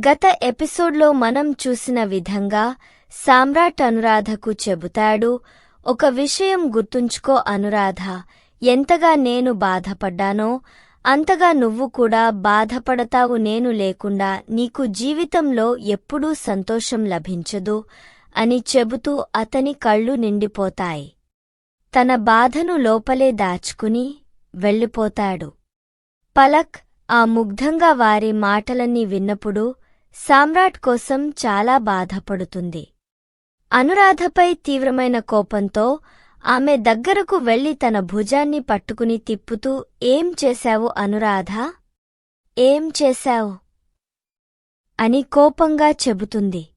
గత ఎపిసోడ్లో మనం చూసిన విధంగా సామ్రాట్ అనురాధకు చెబుతాడు ఒక విషయం గుర్తుంచుకో అనురాధ ఎంతగా నేను బాధపడ్డానో అంతగా నువ్వు కూడా బాధపడతావు నేను లేకుండా నీకు జీవితంలో ఎప్పుడూ సంతోషం లభించదు అని చెబుతూ అతని కళ్ళు నిండిపోతాయి. తన బాధను లోపలే దాచుకుని వెళ్ళిపోతాడు. పలక్ ఆ ముగ్ధంగా వారి మాటలన్నీ విన్నప్పుడు సామ్రాట్ కోసం చాలా బాధపడుతుంది. అనురాధపై తీవ్రమైన కోపంతో ఆమె దగ్గరకు వెళ్ళి తన భుజాన్ని పట్టుకుని తిప్పుతూ ఏం చేశావు అనురాధ? ఏం చేశావు? అని కోపంగా చెబుతుంది.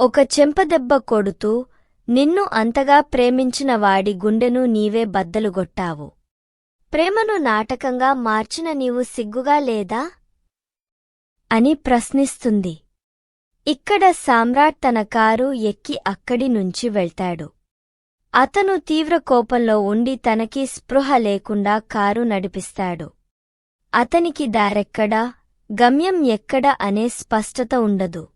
ఒక చెంపదెబ్బ కొడుతూ నిన్ను అంతగా ప్రేమించిన వాడి గుండెను నీవే బద్దలుగొట్టావు ప్రేమను నాటకంగా మార్చిన నీవు సిగ్గుగా లేదా? అని ప్రశ్నిస్తుంది. ఇక్కడ సామ్రాట్ తన కారు ఎక్కి అక్కడి నుంచి వెళ్తాడు. అతను తీవ్ర కోపంలో ఉండి తనకి స్పృహ లేకుండా కారు నడిపిస్తాడు. అతనికి దారెక్కడా గమ్యం ఎక్కడ అనే స్పష్టత ఉండదు.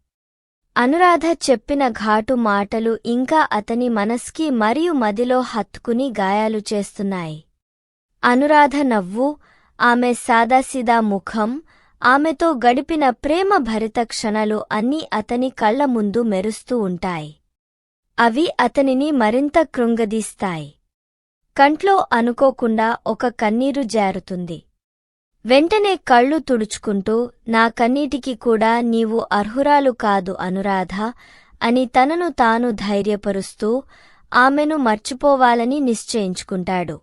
అనురాధ చెప్పిన ఘాటు మాటలు ఇంకా అతని మనస్కి మరియు మదిలో హత్తుకుని గాయాలు చేస్తున్నాయి. అనురాధ నవ్వు ఆమె సాదాసిదా ముఖం ఆమెతో గడిపిన ప్రేమ భరిత క్షణాలు అన్నీ అతని కళ్ళ ముందు మెరుస్తూ ఉంటాయి. అవి అతనిని మరింత కృంగదీస్తాయి. కంట్లో అనుకోకుండా ఒక కన్నీరు జారుతుంది. వెంటనే కళ్ళు తుడుచుకుంటూ నా కన్నీటికి కూడా నీవు అర్హురాలు కాదు అనురాధ అని తనను తాను ధైర్యపరుస్తూ ఆమెను మర్చిపోవాలని నిశ్చయించుకుంటాడు.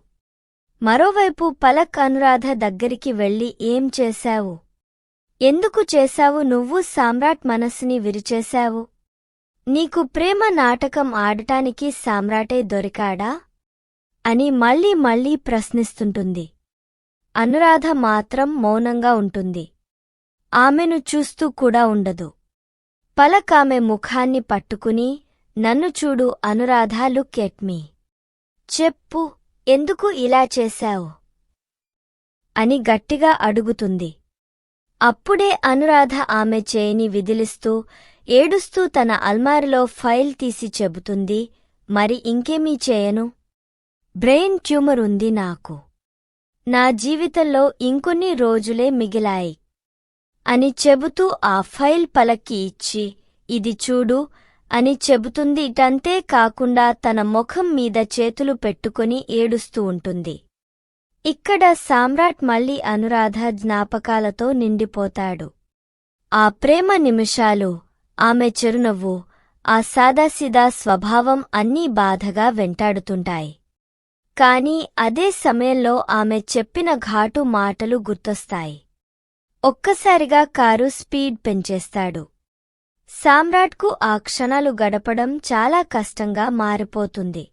మరోవైపు పలక్ అనురాధ దగ్గరికి వెళ్ళి ఏం చేశావు? ఎందుకు చేశావు నువ్వు సామ్రాట్ మనస్సుని విరిచేశావు? నీకు ప్రేమ నాటకం ఆడటానికి సామ్రాటే దొరికాడా? అని మళ్ళీ మళ్ళీ ప్రశ్నిస్తుంటుంది. అనురాధ మాత్రం మౌనంగా ఉంటుంది. ఆమెను చూస్తూ కూడా ఉండదు. పలకామె ముఖాన్ని పట్టుకుని నన్ను చూడు అనురాధ లుక్ ఎట్ మీ. చెప్పు ఎందుకు ఇలా చేశావు అని గట్టిగా అడుగుతుంది. అప్పుడే అనురాధ ఆమె చేయిని విదిలిస్తూ ఏడుస్తూ తన అల్మారిలో ఫైల్ తీసి చెబుతుంది మరి ఇంకేమీ చేయను? బ్రెయిన్ ట్యూమర్ ఉంది నాకు. నా జీవితంలో ఇంకొన్ని రోజులే మిగిలాయి అని చెబుతూ ఆ ఫైల్ పలక్కి ఇచ్చి ఇది చూడు అని చెబుతుంది. ఇటంతే కాకుండా తన ముఖం మీద చేతులు పెట్టుకుని ఏడుస్తూ ఉంటుంది. ఇక్కడ సామ్రాట్ మళ్ళీ అనురాధ జ్ఞాపకాలతో నిండిపోతాడు. ఆ ప్రేమ నిమిషాలు ఆమె చిరునవ్వు ఆ సాదాసిదా స్వభావం అన్నీ బాధగా వెంటాడుతుంటాయి. కాని అదే సమయంలో ఆమె చెప్పిన ఘాటు మాటలు గుర్తొస్తాయి. ఒక్కసారిగా కారు స్పీడ్ పెంచేస్తాడు. సామ్రాట్కు ఆ క్షణాలు గడపడం చాలా కష్టంగా మారిపోతుంది.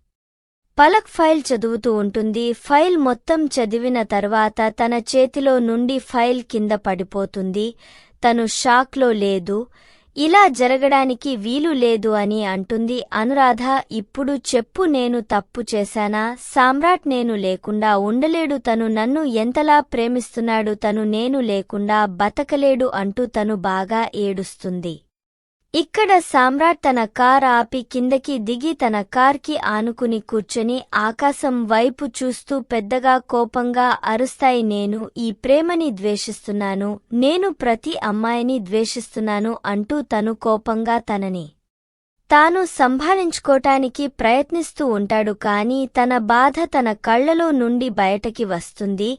పలక్ ఫైల్ చదువుతూ ఉంటుంది. ఫైల్ మొత్తం చదివిన తర్వాత తన చేతిలో నుండి ఫైల్ కింద పడిపోతుంది. తను షాక్లో లేదు. ఇలా జరగడానికి వీలు లేదు అని అంటుంది. అనురాధ ఇప్పుడు చెప్పు నేను తప్పు చేశానా? సామ్రాట్ నేను లేకుండా ఉండలేడు. తను నన్ను ఎంతలా ప్రేమిస్తున్నాడు తను నేను లేకుండా బతకలేడు అంటూ తను బాగా ఏడుస్తుంది. ఇక్కడ సామ్రాట్ తన కార్ ఆపి కిందకి దిగి తన కార్కి ఆనుకుని కూర్చొని ఆకాశం వైపు చూస్తూ పెద్దగా కోపంగా అరుస్తాయి నేను ఈ ప్రేమని ద్వేషిస్తున్నాను నేను ప్రతి అమ్మాయిని ద్వేషిస్తున్నాను అంటూ తను కోపంగా తనని తాను సంభాళించుకోటానికి ప్రయత్నిస్తూ ఉంటాడు కాని తన బాధ తన కళ్ళలో నుండి బయటకి వస్తుంది.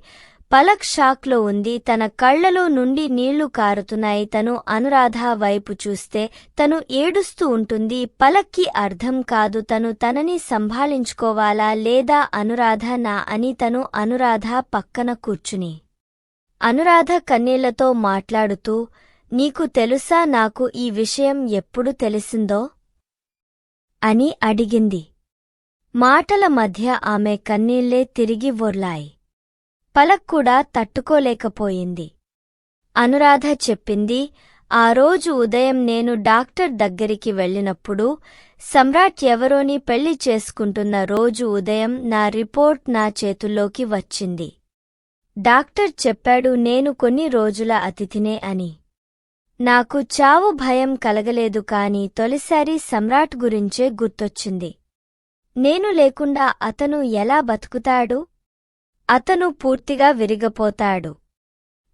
పలక్ షాక్లో ఉంది. తన కళ్ళలో నుండి నీళ్ళు కారుతున్నాయి. తను అనురాధ వైపు చూస్తే తను ఏడుస్తూ ఉంటుంది. పలక్కి అర్థం కాదు. తను తనని సంభాళించుకోవాలా లేదా అనురాధ నా అని తను అనురాధ పక్కన కూర్చుని అనురాధ కన్నీళ్ళతో మాట్లాడుతూ నీకు తెలుసా నాకు ఈ విషయం ఎప్పుడు తెలిసిందో? అని అడిగింది. మాటల మధ్య ఆమె కన్నీళ్ళే తిరిగి వర్లాయి. పలక్ కూడా తట్టుకోలేకపోయింది. అనురాధ చెప్పింది ఆ రోజు ఉదయం నేను డాక్టర్ దగ్గరికి వెళ్ళినప్పుడు సమ్రాట్ ఎవరోని పెళ్ళి చేసుకుంటున్న రోజు ఉదయం నా రిపోర్ట్ నా చేతుల్లోకి వచ్చింది. డాక్టర్ చెప్పాడు నేను కొన్ని రోజుల అతిథినే అని. నాకు చావు భయం కలగలేదు కాని తొలిసారి సమ్రాట్ గురించే గుర్తొచ్చింది. నేను లేకుండా అతను ఎలా బతుకుతాడు? అతను పూర్తిగా విరిగపోతాడు.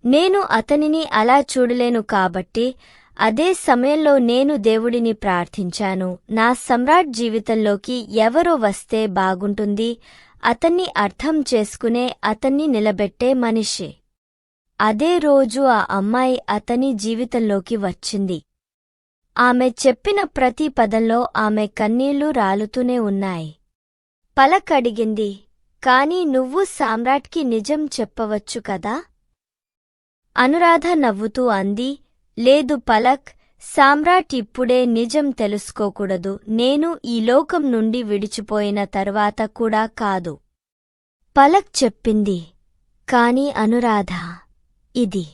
నేను అతనిని అలా చూడలేను కాబట్టి అదే సమయంలో నేను దేవుడిని ప్రార్థించాను. నా సమ్రాట్ జీవితంలోకి ఎవరో వస్తే బాగుంటుంది. అతన్ని అర్థం చేసుకునే అతన్ని నిలబెట్టే మనిషి. అదే రోజు ఆ అమ్మాయి అతని జీవితంలోకి వచ్చింది. ఆమె చెప్పిన ప్రతి పదంలో ఆమె కన్నీళ్ళు రాలుతూనే ఉన్నాయి. పలకడిగింది కాని నువ్వు సామ్రాట్కి నిజం చెప్పవచ్చు కదా? అనురాధ నవ్వుతూ అంది లేదు పలక్ సామ్రాట్ ఇప్పుడే నిజం తెలుసుకోకూడదు నేను ఈ లోకం నుండి విడిచిపోయిన తరువాత కూడా కాదు. పలక్ చెప్పింది కాని అనురాధ ఇది.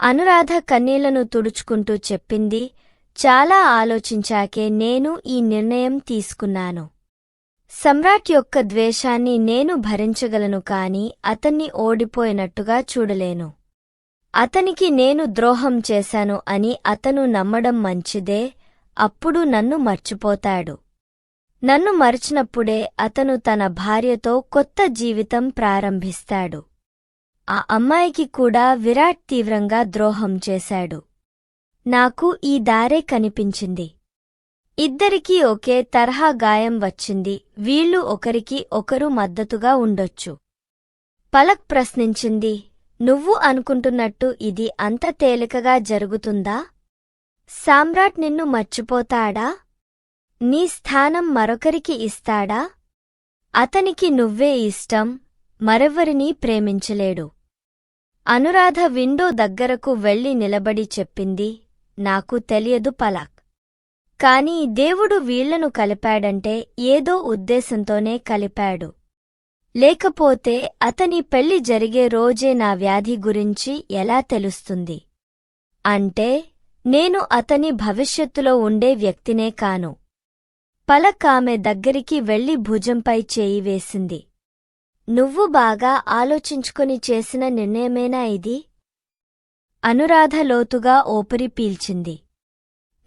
అనురాధ కన్నీళ్ళను తుడుచుకుంటూ చెప్పింది చాలా ఆలోచించాకే నేను ఈ నిర్ణయం తీసుకున్నాను. సమ్రాట్ యొక్క ద్వేషాన్ని నేను భరించగలను కాని అతన్ని ఓడిపోయినట్టుగా చూడలేను. అతనికి నేను ద్రోహం చేశాను అని అతను నమ్మడం మంచిదే అప్పుడు నన్ను మర్చిపోతాడు. నన్ను మరిచినప్పుడే అతను తన భార్యతో కొత్త జీవితం ప్రారంభిస్తాడు. ఆ అమ్మాయికి కూడా విరాట్ తీవ్రంగా ద్రోహం చేశాడు. నాకు ఈ దారే కనిపించింది. ఇద్దరికీ ఒకే తరహా గాయం వచ్చింది. వీళ్ళు ఒకరికి ఒకరు మద్దతుగా ఉండొచ్చు. పలక్ ప్రశ్నించింది నువ్వు అనుకుంటున్నట్టు ఇది అంత తేలికగా జరుగుతుందా? సామ్రాట్ నిన్ను మర్చిపోతాడా? నీ స్థానం మరొకరికి ఇస్తాడా? అతనికి నువ్వే ఇష్టం మరెవ్వరినీ ప్రేమించలేడు. అనురాధ విండో దగ్గరకు వెళ్ళి నిలబడి చెప్పింది నాకు తెలియదు పలాక్. కాని దేవుడు వీళ్ళను కలిపాడంటే ఏదో ఉద్దేశంతోనే కలిపాడు. లేకపోతే అతని పెళ్ళి జరిగే రోజే నా వ్యాధి గురించి ఎలా తెలుస్తుంది? అంటే నేను అతని భవిష్యత్తులో ఉండే వ్యక్తినే కాను. పలకామె దగ్గరికి వెళ్ళి భుజంపై చేయి వేసింది. నువ్వు బాగా ఆలోచించుకుని చేసిన నిర్ణయమేనా ఇది? అనురాధ లోతుగా ఓపిరి పీల్చింది.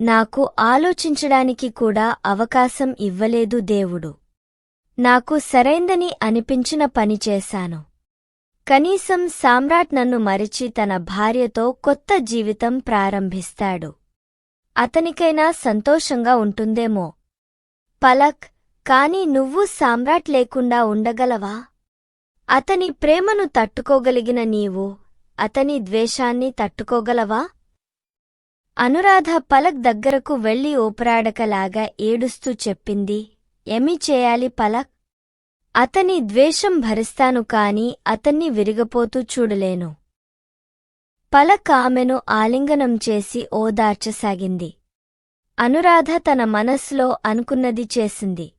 నాకు ఆలోచించడానికి కూడా అవకాశం ఇవ్వలేదు దేవుడు. నాకు సరైందని అనిపించిన పని చేశాను. కనీసం సామ్రాట్ నన్ను మరిచి తన భార్యతో కొత్త జీవితం ప్రారంభిస్తాడు. అతనికైనా సంతోషంగా ఉంటుందేమో. పలక్ కాని నువ్వు సామ్రాట్ లేకుండా ఉండగలవా? అతని ప్రేమను తట్టుకోగలిగిన నీవు అతని ద్వేషాన్ని తట్టుకోగలవా? అనురాధ పలక్ దగ్గరకు వెళ్ళి ఓపరాడకలాగా ఏడుస్తూ చెప్పింది ఏమి చేయాలి పలక్? అతని ద్వేషం భరిస్తాను కాని అతన్ని విరిగపోతూ చూడలేను. పలక్ ఆమెను ఆలింగనం చేసి ఓదార్చసాగింది. అనురాధ తన మనస్సులో అనుకున్నది చేసింది.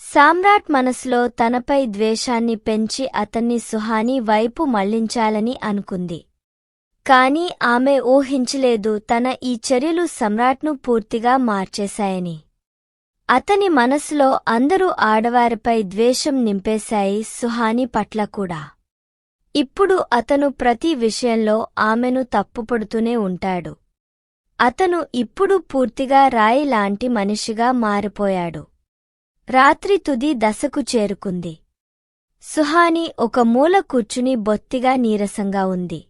సామ్రాట్ మనసులో తనపై ద్వేషాన్ని పెంచి అతన్ని సుహాని వైపు మళ్ళించాలని అనుకుంది. కాని ఆమె ఊహించలేదు తన ఈ చర్యలు సమ్రాట్ను పూర్తిగా మార్చేశాయని. అతని మనసులో అందరూ ఆడవారిపై ద్వేషం నింపేశాయి సుహాని పట్ల కూడా. ఇప్పుడు అతను ప్రతి విషయంలో ఆమెను తప్పుపడుతూనే ఉంటాడు. అతను ఇప్పుడు పూర్తిగా రాయి లాంటి మనిషిగా మారిపోయాడు. రాత్రి తుది దశకు చేరుకుంది. సుహాని ఒక మూల కూర్చుని బొత్తిగా నీరసంగా ఉంది.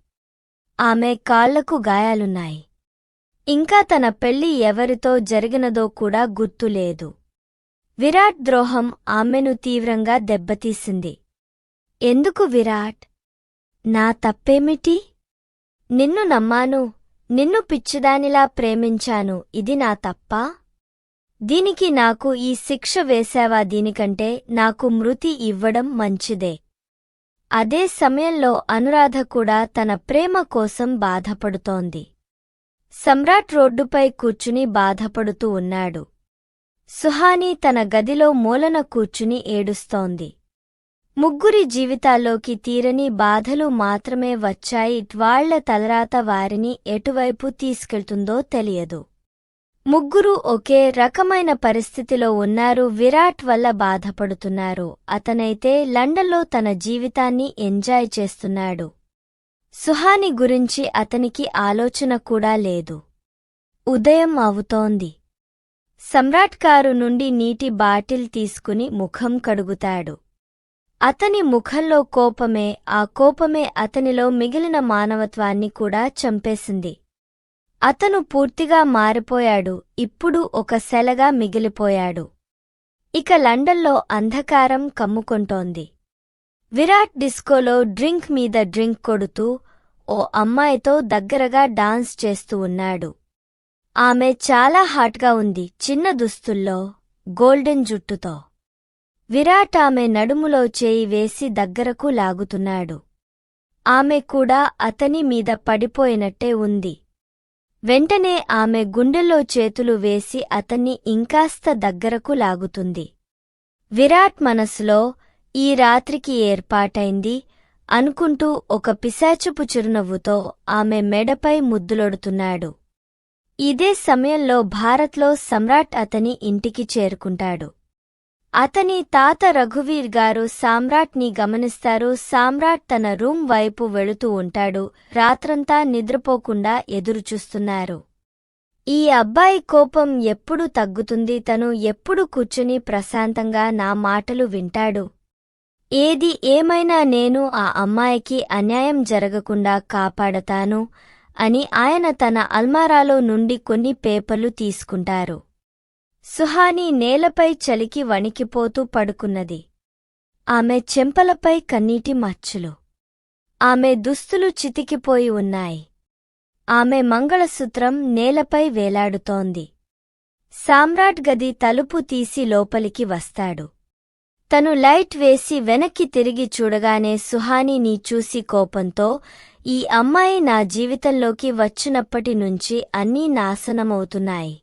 ఆమె కాళ్ళకు గాయాలున్నాయి. ఇంకా తన పెళ్ళి ఎవరితో జరిగినదో కూడా గుర్తులేదు విరాట్ ద్రోహం ఆమెను తీవ్రంగా దెబ్బతీసింది. ఎందుకు విరాట్? నా తప్పేమిటి? నిన్ను నమ్మాను నిన్ను పిచ్చిదానిలా ప్రేమించాను ఇది నా తప్పా? దీనికి నాకు ఈ శిక్ష వేశావా దీనికంటే నాకు మృతి ఇవ్వడం మంచిదే. అదే సమయంలో అనురాధ కూడా తన ప్రేమ కోసం బాధపడుతోంది. సమ్రాట్ రోడ్డుపై కూర్చుని బాధపడుతూ ఉన్నాడు. సుహాని తన గదిలో మూలన కూర్చుని ఏడుస్తోంది. ముగ్గురి జీవితాల్లోకి తీరని బాధలు మాత్రమే వచ్చాయి వాళ్ళ తలరాత వారిని ఎటువైపు తీసుకెళ్తుందో తెలియదు. ముగ్గురు ఒకే రకమైన పరిస్థితిలో ఉన్నారు. విరాట్ వల్ల బాధపడుతున్నారు. అతనైతే లండన్లో తన జీవితాన్ని ఎంజాయ్ చేస్తున్నాడు. సుహాని గురించి అతనికి ఆలోచన కూడా లేదు. ఉదయం అవుతోంది. సమ్రాట్ కారు నుండి నీటి బాటిల్ తీసుకుని ముఖం కడుగుతాడు. అతని ముఖంలో కోపమే ఆ కోపమే అతనిలో మిగిలిన మానవత్వాన్ని కూడా చంపేసింది. అతను పూర్తిగా మారిపోయాడు ఇప్పుడు ఒక సెలగా మిగిలిపోయాడు. ఇక లండన్లో అంధకారం కమ్ముకొంటోంది. విరాట్ డిస్కోలో డ్రింక్ మీద డ్రింక్ కొడుతూ ఓ అమ్మాయితో దగ్గరగా డాన్స్ చేస్తూ ఉన్నాడు. ఆమె చాలా హాట్గా ఉంది చిన్న దుస్తుల్లో గోల్డెన్ జుట్టుతో. విరాట్ ఆమె నడుములో చేయి వేసి దగ్గరకు లాగుతున్నాడు. ఆమె కూడా అతని మీద పడిపోయినట్టే ఉంది. వెంటనే ఆమె గుండెల్లో చేతులు వేసి అతన్ని ఇంకాస్త దగ్గరకు లాగుతుంది. విరాట్ మనసులో ఈ రాత్రికి ఏర్పాటైంది అనుకుంటూ ఒక పిశాచుపు చిరునవ్వుతో ఆమె మెడపై ముద్దులొడుతున్నాడు. ఇదే సమయంలో భారత్లో సమ్రాట్ అతని ఇంటికి చేరుకుంటాడు. అతని తాత రఘువీర్ గారు సామ్రాట్ని గమనిస్తారు. సామ్రాట్ తన రూమ్ వైపు వెళుతూ ఉంటాడు. రాత్రంతా నిద్రపోకుండా ఎదురుచూస్తున్నారు. ఈ అబ్బాయి కోపం ఎప్పుడు తగ్గుతుంది? తను ఎప్పుడు కూర్చుని ప్రశాంతంగా నా మాటలు వింటాడు. ఏది ఏమైనా నేను ఆ అమ్మాయికి అన్యాయం జరగకుండా కాపాడతాను అని ఆయన తన అల్మారాలో నుండి కొన్ని పేపర్లు తీసుకుంటారు. సుహాని నేలపై చలికి వణికిపోతూ పడుకున్నది. ఆమె చెంపలపై కన్నీటి మచ్చులు. ఆమె దుస్తులు చితికిపోయి ఉన్నాయి. ఆమె మంగళసూత్రం నేలపై వేలాడుతోంది. సామ్రాట్ గది తలుపు తీసి లోపలికి వస్తాడు. తను లైట్ వేసి వెనక్కి తిరిగి చూడగానే సుహానిని చూసి కోపంతో ఈ అమ్మాయి నా జీవితంలోకి వచ్చినప్పటి నుంచి అన్నీ నాశనమవుతున్నాయి.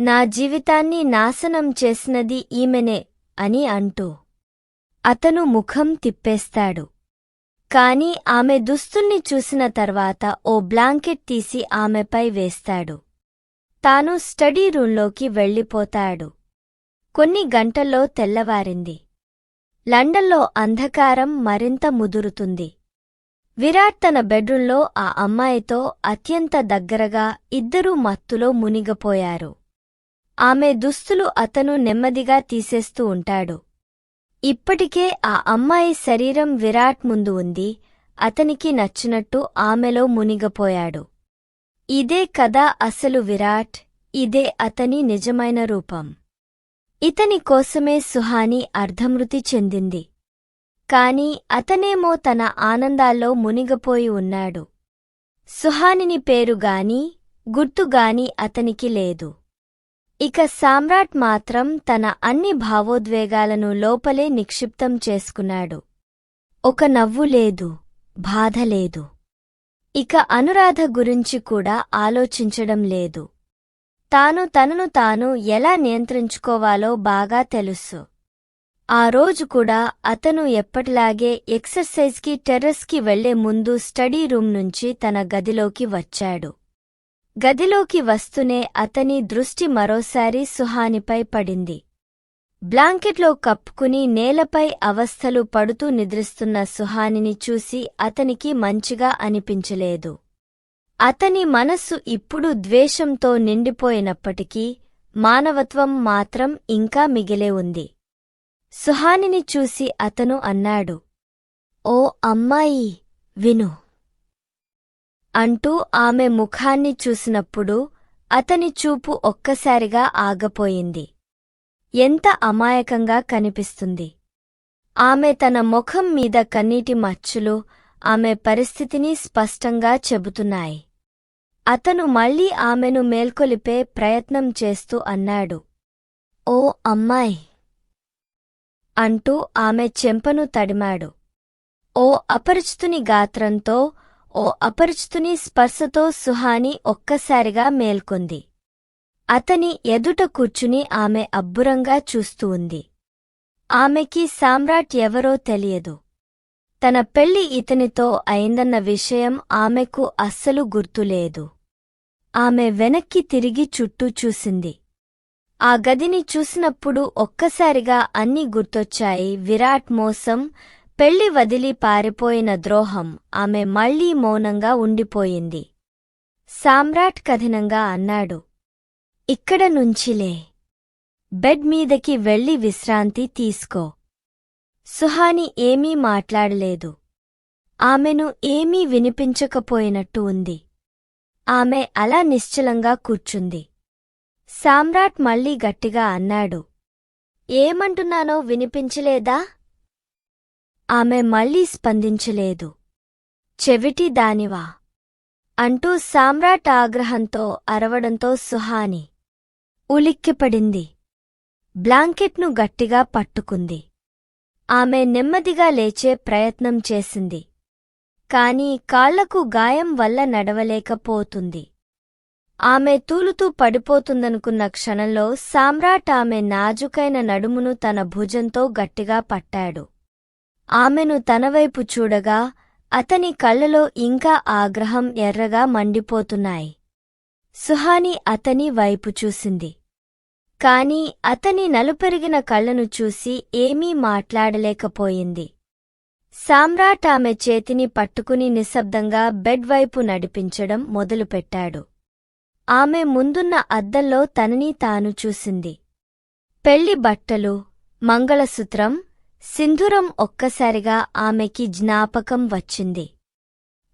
నా జీవితాన్ని నాశనం చేసినది ఈమెనే అని అంటూ అతను ముఖం తిప్పేస్తాడు. కాని ఆమె దుస్తుల్ని చూసిన తర్వాత ఓ బ్లాంకెట్ తీసి ఆమెపై వేస్తాడు. తాను స్టడీ రూంలోకి వెళ్ళిపోతాడు. కొన్ని గంటల్లో తెల్లవారింది. లండన్లో అంధకారం మరింత ముదురుతుంది. విరాట్ తన బెడ్రూంలో ఆ అమ్మాయితో అత్యంత దగ్గరగా ఇద్దరూ మత్తులో మునిగపోయారు. ఆమె దుస్తులు అతను నెమ్మదిగా తీసేస్తూ ఉంటాడు. ఇప్పటికే ఆ అమ్మాయి శరీరం విరాట్ ముందు ఉంది అతనికి నచ్చినట్టు ఆమెలో మునిగపోయాడు. ఇదే కదా అసలు విరాట్ ఇదే అతని నిజమైన రూపం. ఇతని కోసమే సుహాని అర్ధమృతి చెందింది. కాని అతనేమో తన ఆనందాల్లో మునిగపోయి ఉన్నాడు. సుహానిని పేరుగాని గుర్తుగాని అతనికి లేదు. ఇక సామ్రాట్ మాత్రం తన అన్ని భావోద్వేగాలను లోపలే నిక్షిప్తం చేసుకున్నాడు. ఒక నవ్వు లేదు బాధ లేదు. ఇక అనురాధ గురించి కూడా ఆలోచించడం లేదు. తాను తనను తాను ఎలా నియంత్రించుకోవాలో బాగా తెలుసు. ఆ రోజు కూడా అతను ఎప్పటిలాగే ఎక్సర్సైజ్కి టెర్రస్కి వెళ్ళే ముందు స్టడీ రూమ్ నుంచి తన గదిలోకి వచ్చాడు. గదిలోకి వస్తూనే అతని దృష్టి మరోసారి సుహానిపై పడింది. బ్లాంకెట్లో కప్పుకుని నేలపై అవస్థలు పడుతూ నిద్రిస్తున్న సుహానిని చూసి అతనికి మంచిగా అనిపించలేదు. అతని మనస్సు ఇప్పుడు ద్వేషంతో నిండిపోయినప్పటికీ మానవత్వం మాత్రం ఇంకా మిగిలే ఉంది. సుహానిని చూసి అతను అన్నాడు ఓ అమ్మాయి విను. అంటూ ఆమె ముఖాన్ని చూసినప్పుడు అతని చూపు ఒక్కసారిగా ఆగపోయింది. ఎంత అమాయకంగా కనిపిస్తుంది. ఆమె తన ముఖం మీద కన్నీటి మచ్చులు ఆమె పరిస్థితిని స్పష్టంగా చెబుతున్నాయి. అతను మళ్ళీ ఆమెను మేల్కొలిపే ప్రయత్నం చేస్తూ అన్నాడు. ఓ అమ్మాయి అంటూ ఆమె చెంపను తడిమాడు. ఓ అపరిచితుని గాత్రంతో ఓ అపరిచితుని స్పర్శతో సుహాని ఒక్కసారిగా మేల్కొంది. అతని ఎదుట కూర్చుని ఆమె అబ్బురంగా చూస్తూ ఉంది. ఆమెకి సామ్రాట్ ఎవరో తెలియదు. తన పెళ్ళి ఇతనితో అయిందన్న విషయం ఆమెకు అస్సలు గుర్తులేదు ఆమె వెనక్కి తిరిగి చుట్టూ చూసింది. ఆ గదిని చూసినప్పుడు ఒక్కసారిగా అన్నీ గుర్తొచ్చాయి. విరాట్ మోసం పెళ్ళి వదిలి పారిపోయిన ద్రోహం ఆమె మళ్ళీ మౌనంగా ఉండిపోయింది. సామ్రాట్ కథనంగా అన్నాడు ఇక్కడ నుంచిలే. బెడ్ మీదకి వెళ్ళి విశ్రాంతి తీసుకో. సుహాని ఏమీ మాట్లాడలేదు. ఆమెను ఏమీ వినిపించకపోయినట్టు ఉంది. ఆమె అలా నిశ్చలంగా కూర్చుంది. సామ్రాట్ మళ్ళీ గట్టిగా అన్నాడు ఏమంటున్నానో వినిపించలేదా? ఆమె మళ్ళీ స్పందించలేదు. చెవిటి దానివా అంటూ సామ్రాట్ ఆగ్రహంతో అరవడంతో సుహాని ఉలిక్కిపడింది. బ్లాంకెట్ను గట్టిగా పట్టుకుంది. ఆమె నెమ్మదిగా లేచే ప్రయత్నం చేసింది. కాని కాళ్ళకు గాయం వల్ల నడవలేకపోతుంది. ఆమె తూలుతూ పడిపోతుందనుకున్న క్షణంలో సామ్రాట్ ఆమె నాజుకైన నడుమును తన భుజంతో గట్టిగా పట్టాడు. ఆమెను తనవైపు చూడగా అతని కళ్ళలో ఇంకా ఆగ్రహం ఎర్రగా మండిపోతున్నాయి. సుహాని అతని వైపు చూసింది. కాని అతని నలుపెరిగిన కళ్ళను చూసి ఏమీ మాట్లాడలేకపోయింది. సామ్రాట్ ఆమె చేతిని పట్టుకుని నిశ్శబ్దంగా బెడ్ వైపు నడిపించడం మొదలుపెట్టాడు. ఆమె ముందున్న అద్దంలో తనని తాను చూసింది. పెళ్ళి బట్టలు మంగళసూత్రం సింధురం ఒక్కసారిగా ఆమెకి జ్ఞాపకం వచ్చింది.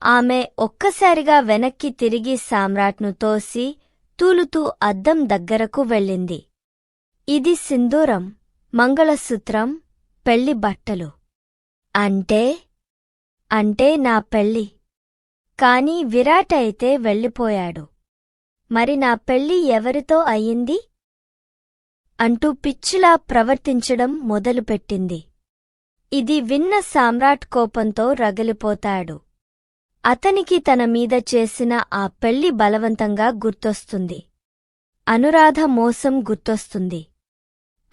ఆమె ఒక్కసారిగా వెనక్కి తిరిగి సామ్రాట్ను తోసి తూలుతూ అద్దం దగ్గరకు వెళ్ళింది. ఇది సింధూరం మంగళసూత్రం పెళ్ళి బట్టలు. అంటే? అంటే నా పెళ్ళి కాని విరాట్ అయితే వెళ్ళిపోయాడు. మరి నా పెళ్ళి ఎవరితో అయ్యింది? అంటూ పిచ్చిలా ప్రవర్తించడం మొదలుపెట్టింది. ఇది విన్న సామ్రాట్ కోపంతో రగిలిపోతాడు. అతనికి తన మీద చేసిన ఆ పెళ్ళి బలవంతంగా గుర్తొస్తుంది. అనురాధ మోసం గుర్తొస్తుంది.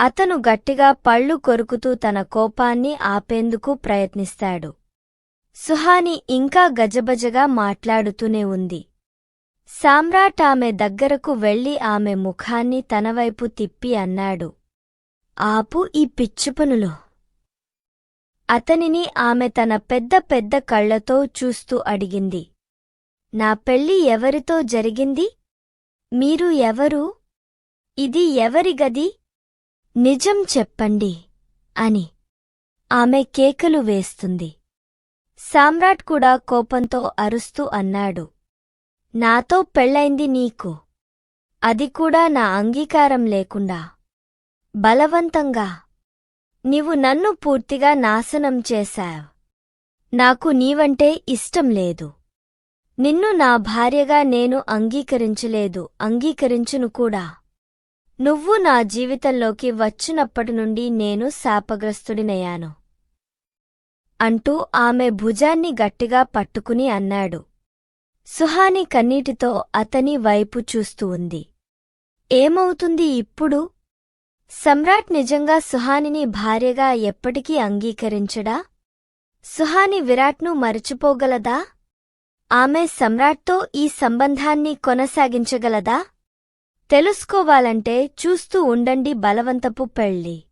అతను గట్టిగా పళ్ళు కొరుకుతూ తన కోపాన్ని ఆపేందుకు ప్రయత్నిస్తాడు. సుహాని ఇంకా గజబజగా మాట్లాడుతూనే ఉంది. సామ్రాట్ ఆమె దగ్గరకు వెళ్ళి ఆమె ముఖాన్ని తనవైపు తిప్పి అన్నాడు. ఆపు ఈ పిచ్చిపనులు. అతనిని ఆమె తన పెద్ద పెద్ద కళ్ళతో చూస్తూ అడిగింది. నా పెళ్ళి ఎవరితో జరిగింది? మీరు ఎవరు? ఇది ఎవరి గది? నిజం చెప్పండి అని ఆమె కేకలు వేస్తుంది. సామ్రాట్ కూడా కోపంతో అరుస్తూ అన్నాడు. నాతో పెళ్ళైంది నీకు. అది కూడా నా అంగీకారం లేకుండా. బలవంతంగా. నీవు నన్ను పూర్తిగా నాశనం చేశావు. నాకు నీవంటే ఇష్టం లేదు. నిన్ను నా భార్యగా నేను అంగీకరించలేదు అంగీకరించును కూడా. నువ్వు నా జీవితంలోకి వచ్చినప్పటి నుండి నేను శాపగ్రస్తుడినయ్యాను. అంటూ ఆమె భుజాన్ని గట్టిగా పట్టుకుని అన్నాడు. సుహాని కన్నీటితో అతని వైపు చూస్తూ ఉంది. ఏమవుతుంది ఇప్పుడు? సమ్రాట్ నిజంగా సుహానిని భార్యగా ఎప్పటికీ అంగీకరించడా? సుహాని విరాట్ను మరచిపోగలదా? ఆమె సమ్రాట్తో ఈ సంబంధాన్ని కొనసాగించగలదా? తెలుసుకోవాలంటే చూస్తూ ఉండండి బలవంతపు పెళ్ళి